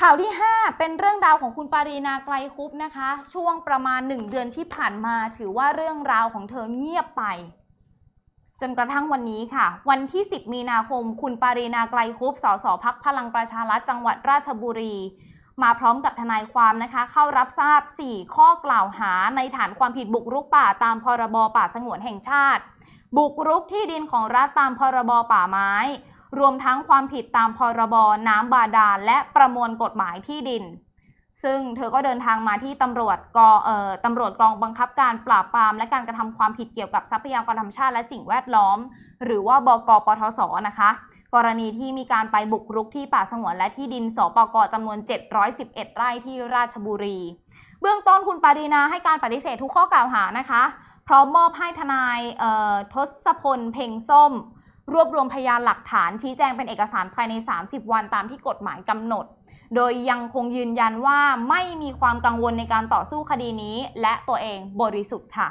ข่าวที่ 5 เป็นเรื่องราวของคุณปารีนาไกลคุปนะคะ ช่วงประมาณ 1 เดือนที่ผ่านมา ถือว่าเรื่องราวของเธอเงียบไป จนกระทั่งวันนี้ค่ะ วันที่ 10 มีนาคม คุณปารีนาไกลคุปสสพักพลังประชารัฐจังหวัดราชบุรี มาพร้อมกับทนายความนะคะ เข้ารับทราบ 4 ข้อกล่าวหาในฐานความผิดบุกรุกป่าตามพรบป่าสงวนแห่งชาติ บุกรุกที่ดินของรัฐตามพรบป่าไม้ รวมทั้งความผิดตามพรบน้ำบาดาลและประมวลกฎหมายที่ดิน ซึ่งเธอก็เดินทางมาที่ตำรวจกเอ่อตำรวจกองบังคับการปราบปราม และการกระทำความผิดเกี่ยวกับทรัพยากรธรรมชาติและสิ่งแวดล้อม หรือว่าบกปทศนะคะ กรณีที่มีการไปบุกรุกที่ป่าสงวนและที่ดินสปกจำนวน 711 ไร่ที่ราชบุรี เบื้องต้นคุณปารีนาให้การปฏิเสธทุกข้อกล่าวหานะคะพร้อมมอบให้ทนายทศพล เพ่งส้ม รวบรวมพยานหลักฐานชี้แจงเป็นเอกสารภายใน 30 วันตามที่กฎหมายกำหนด โดยยังคงยืนยันว่าไม่มีความกังวลในการต่อสู้คดีนี้ และตัวเองบริสุทธิ์ค่ะ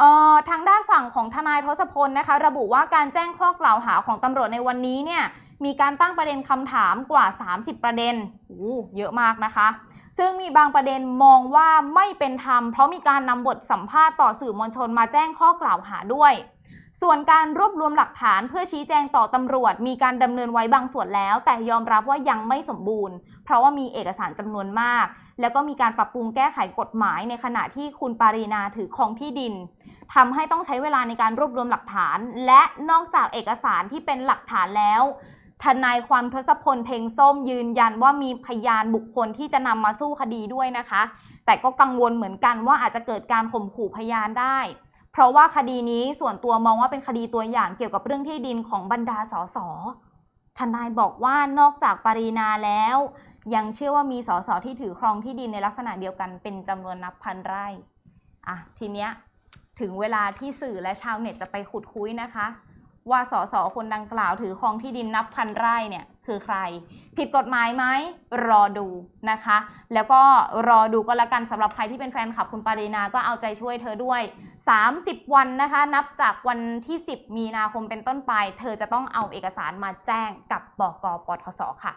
ออทางด้านฝั่งของทนายทศพลนะคะ ระบุว่าการแจ้งข้อกล่าวหาของตำรวจในวันนี้เนี่ยมีการตั้งประเด็นคำถามกว่า 30 ประเด็นโอ้เยอะมากนะคะ ซึ่งมีบางประเด็นมองว่าไม่เป็นธรรม เพราะมีการนำบทสัมภาษณ์ต่อสื่อมวลชนมาแจ้งข้อกล่าวหาด้วย ส่วนการรวบรวมหลักฐานเพื่อชี้แจงต่อตำรวจ มีการดำเนินไว้บางส่วนแล้ว แต่ยอมรับว่ายังไม่สมบูรณ์ เพราะว่ามีเอกสารจำนวนมาก แล้วก็มีการปรับปรุงแก้ไขกฎหมายในขณะที่คุณปารีนาถือครองที่ดินทำให้ต้องใช้เวลาในการรวบรวมหลักฐาน และนอกจากเอกสารที่เป็นหลักฐานแล้วทนายความทศพลเพ็งส้มยืนยันว่ามีพยานบุคคลที่จะนำมาสู้คดีด้วยนะคะ แต่ก็กังวลเหมือนกันว่าอาจจะเกิดการข่มขู่พยานได้ เพราะว่าคดีนี้ส่วนตัวมองว่าเป็นคดีตัวอย่างเกี่ยวกับเรื่องที่ดินของบรรดาสสทนายบอกว่านอกจากปรีนาแล้ว ยังเชื่อว่ามีสสที่ถือครองที่ดินในลักษณะเดียวกันเป็นจำนวนนับพันไร่อะทีเนี้ยถึงเวลาที่สื่อและชาวเน็ตจะไปขุดคุยนะคะ ว่าสสคนดังกล่าวถือครองที่ดินนับพันไร่เนี่ยคือใคร ผิดกฎหมายไหมรอดูนะคะ แล้วก็รอดูก็แล้วกันสำหรับใครที่เป็นแฟนคลับคุณปารีนาก็เอาใจช่วยเธอด้วย 30 วันนะคะ นับจากวันที่ 10 มีนาคมเป็นต้นไป เธอจะต้องเอาเอกสารมาแจ้งกับบกปทศค่ะ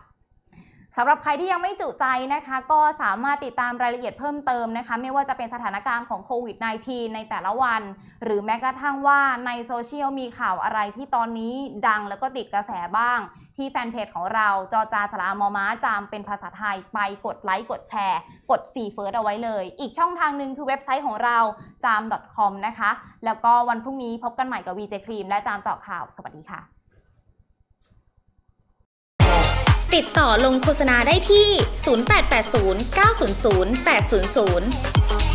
สำหรับใครที่ยังไม่จุใจนะคะ ก็สามารถติดตามรายละเอียดเพิ่มเติมนะคะ ไม่ว่าจะเป็นสถานการณ์ของโควิด -19 ในแต่ละวัน หรือแม้กระทั่งว่าในโซเชียลมีข่าวอะไรที่ตอนนี้ดังแล้วก็ติดกระแสบ้าง ที่แฟนเพจของเราจอจาสลามอม้าจามเป็นภาษาไทยไปกดไลค์กดแชร์ กด4เฟิร์สเอาไว้เลย อีกช่องทางหนึ่งคือเว็บไซต์ของเราจาม .com นะคะ แล้วก็วันพรุ่งนี้พบกันใหม่กับ VJ ครีมและจามเจาะข่าว สวัสดีค่ะ ติดต่อลงโฆษณาได้ที่ 0880 900 800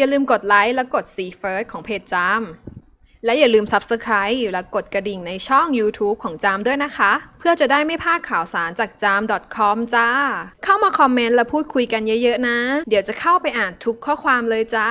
อย่าลืมกดไลค์และกด See First ของเพจจาม และอย่าลืม Subscribe และกดกระดิ่งในช่อง YouTube ของจามด้วยนะคะ เพื่อจะได้ไม่พลาดข่าวสารจากจาม .com จ้า เข้ามาคอมเมนต์และพูดคุยกันเยอะๆนะ เดี๋ยวจะเข้าไปอ่านทุกข้อความเลยจ้า